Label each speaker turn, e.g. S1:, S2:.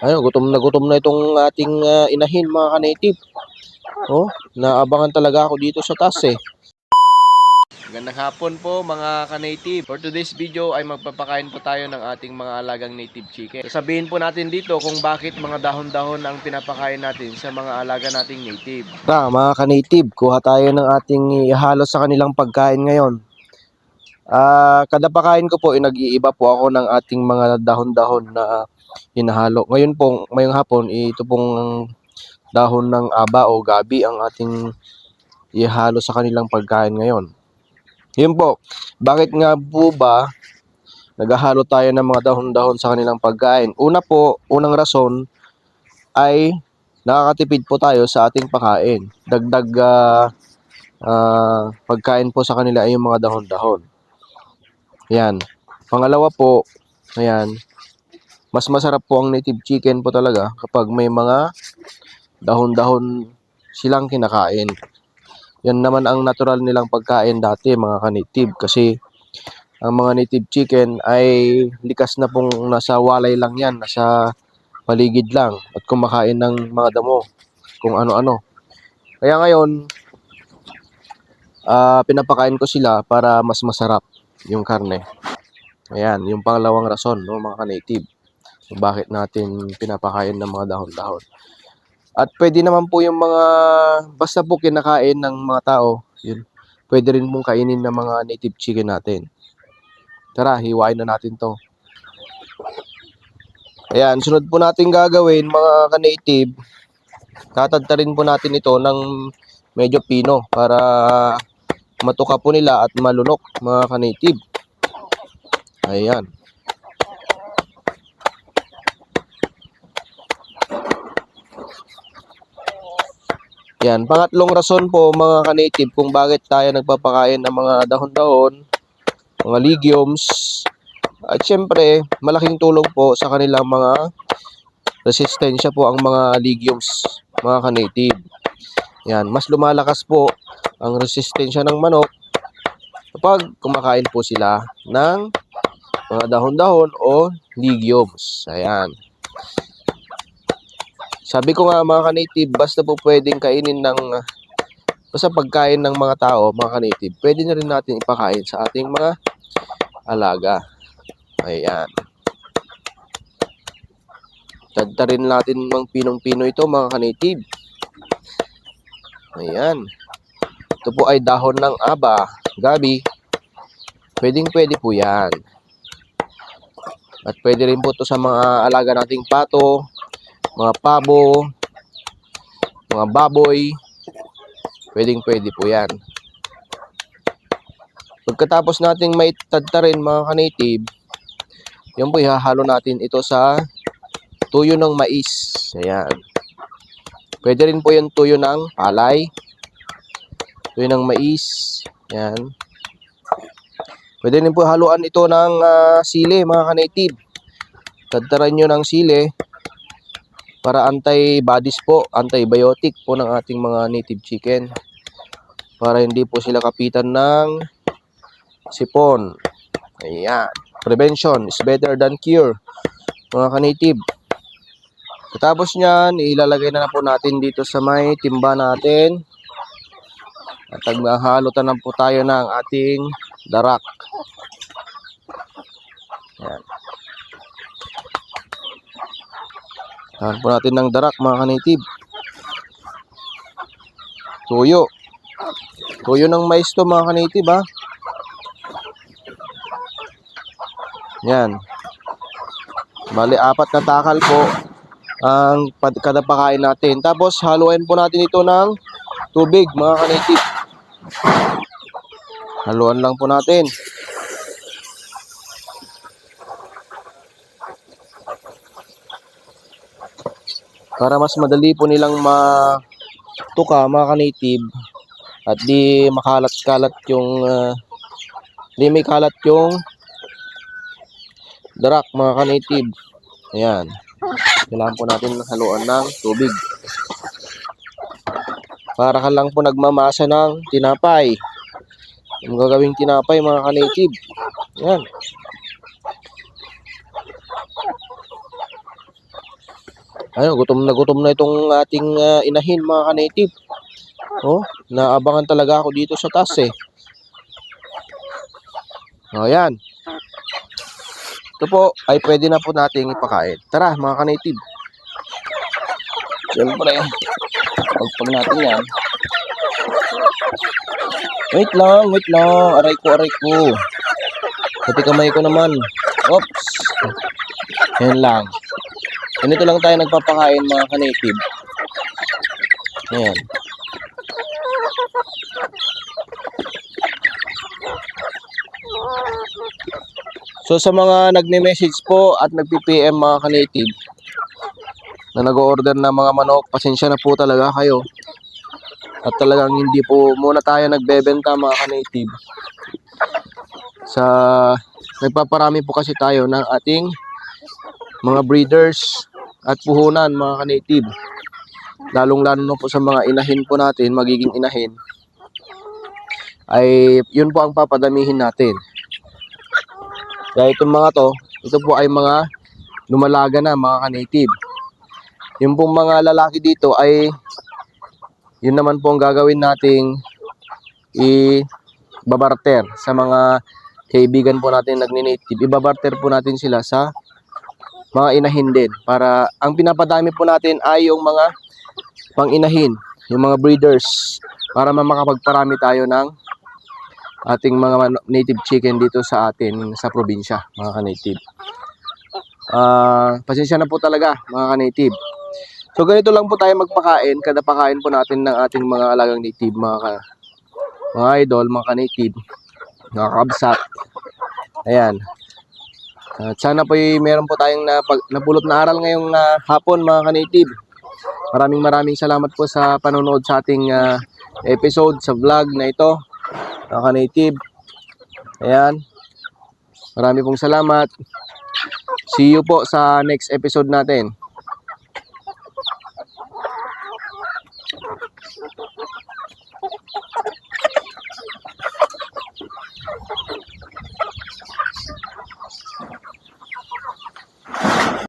S1: Ayun, gutom na gutom na itong ating ah, inahin mga ka-native. Oh, naabangan talaga ako dito sa taas eh. Magandang hapon po mga ka-native. For today's video ay magpapakain po tayo ng ating mga alagang native chicken. Sasabihin po natin dito kung bakit mga dahon-dahon ang pinapakain natin sa mga alaga nating native. Ta, mga ka-native, kuha tayo ng ating ihalo sa kanilang pagkain ngayon. Ah, kada pakain ko po, eh, nag-iiba po ako ng ating mga dahon-dahon na hinahalo. Ngayon po, ngayong hapon, ito pong dahon ng aba o gabi ang ating ihalo sa kanilang pagkain ngayon. Yun po, bakit nga po ba naghahalo tayo ng mga dahon-dahon sa kanilang pagkain? Una po, unang rason ay nakakatipid po tayo sa ating pagkain. Dagdag ah, ah, pagkain po sa kanila ay yung mga dahon-dahon. Yan. Pangalawa po, ayan, mas masarap po ang native chicken po talaga kapag may mga dahon-dahon silang kinakain. Yan naman ang natural nilang pagkain dati mga ka-native kasi ang mga native chicken ay likas na pong nasa walay lang yan, nasa paligid lang at kumakain ng mga damo kung ano-ano. Kaya ngayon, ah pinapakain ko sila para mas masarap yung karne. Ayan, yung pangalawang rason, no, mga ka-native kung bakit natin pinapakain ng mga dahon-dahon. At pwede naman po yung mga, basta po kinakain ng mga tao, yun, pwede rin pong kainin ng mga native chicken natin. Tara, hiwain na natin to. Ayan, sunod po natin gagawin mga ka-native, tatadtarin po natin ito ng medyo pino para matuka po nila at malunok mga ka-native. Ayan. Yan, pangatlong rason po mga ka-native kung bakit tayo nagpapakain ng mga dahon-dahon, mga legumes, at syempre, malaking tulong po sa kanilang mga resistensya po ang mga legumes, mga ka-native. Yan, mas lumalakas po ang resistensya ng manok kapag kumakain po sila ng mga dahon-dahon o legumes. Ayan. Sabi ko nga mga ka-native, basta po pwedeng kainin ng basta pagkain ng mga tao, mga ka-native, pwede na rin natin ipakain sa ating mga alaga. Ayan. Tadtarin natin ng pinong-pino ito mga ka-native. Ayan. Ito po ay dahon ng aba, gabi. Pwedeng pwede po yan. At pwede rin po ito sa mga alaga nating pato, mga pabo, mga baboy. Pwedeng pwede po yan. Pagkatapos nating may tadtarin mga ka-native, yan po ihahalo natin ito sa tuyo ng mais. Ayan. Pwede rin po yung tuyo ng palay. Tuyo ng mais. Ayan. Pwede rin po haluan ito ng ah, sili mga ka-native. Tadtaran nyo ng sili para antibodies po, antibiotic po ng ating mga native chicken. Para hindi po sila kapitan ng sipon. Ayan. Prevention is better than cure. Mga ka-native. Tapos niyan, ilalagay na, na po natin dito sa may timba natin. At naghahalutan na po tayo ng ating darak. Ayan. Tahan po natin ng darak mga ka-native. Tuyo. Tuyo ng mais to mga ka-native ha. Yan. Bali, apat na takal po ang kada pakain natin. Tapos, haluin po natin ito ng tubig, mga ka-native. Haluan lang po natin. Para mas madali po nilang matuka, mga ka-native. At di makalat-kalat yung ah, di may kalat yung darak mga ka-native. Ayan. Kailangan po natin haluan ng tubig. Para ka lang po nagmamasa ng tinapay. Yung gagawing tinapay mga ka-native. Ayan. Ayun, gutom na gutom na itong ating ah, inahin mga ka-native. Oh, naabangan talaga ako dito sa taas eh. O, yan. Ito po ay pwede na po nating ipakain. Tara, mga ka-native. Siyempre, pagpag natin yan. Wait lang, wait lang. Aray ko, aray ko. Pati kamay ko naman. Oops. Yan lang. Ganito lang tayo nagpapakain mga ka-native. Ayan. So sa mga nagme-message po at nagpi-PM mga ka-native na nag-order ng mga manok, pasensya na po talaga kayo. At talagang hindi po muna tayo nagbebenta mga ka-native. Sa nagpaparami po kasi tayo ng ating mga breeders at puhunan mga ka-native. Lalong-lalo na po sa mga inahin po natin, magiging inahin, ay yun po ang papadamihin natin. Kaya itong mga to, ito po ay mga lumalaga na mga ka-native. Yung pong mga lalaki dito ay yun naman po ang gagawin nating i-babarter sa mga kaibigan po natin nagni-native. Ibabarter po natin sila sa mga inahin din. Para ang pinapadami po natin ay yung mga pang-inahin, yung mga breeders para makapagparami tayo ng ating mga native chicken dito sa atin sa probinsya, mga ka-native. Ah, pasensya na po talaga, mga ka-native. So ganito lang po tayo magpakain, kada pakain po natin ng ating mga alagang native, mga ka, mga idol, mga ka-native, mga kabsat. Ayan. At sana po meron po tayong napag, napulot na aral ngayong ah, hapon mga ka-native. Maraming maraming salamat po sa panonood sa ating ah, episode sa vlog na ito. Mga ka-native. Ayan. Marami pong salamat. See you po sa next episode natin.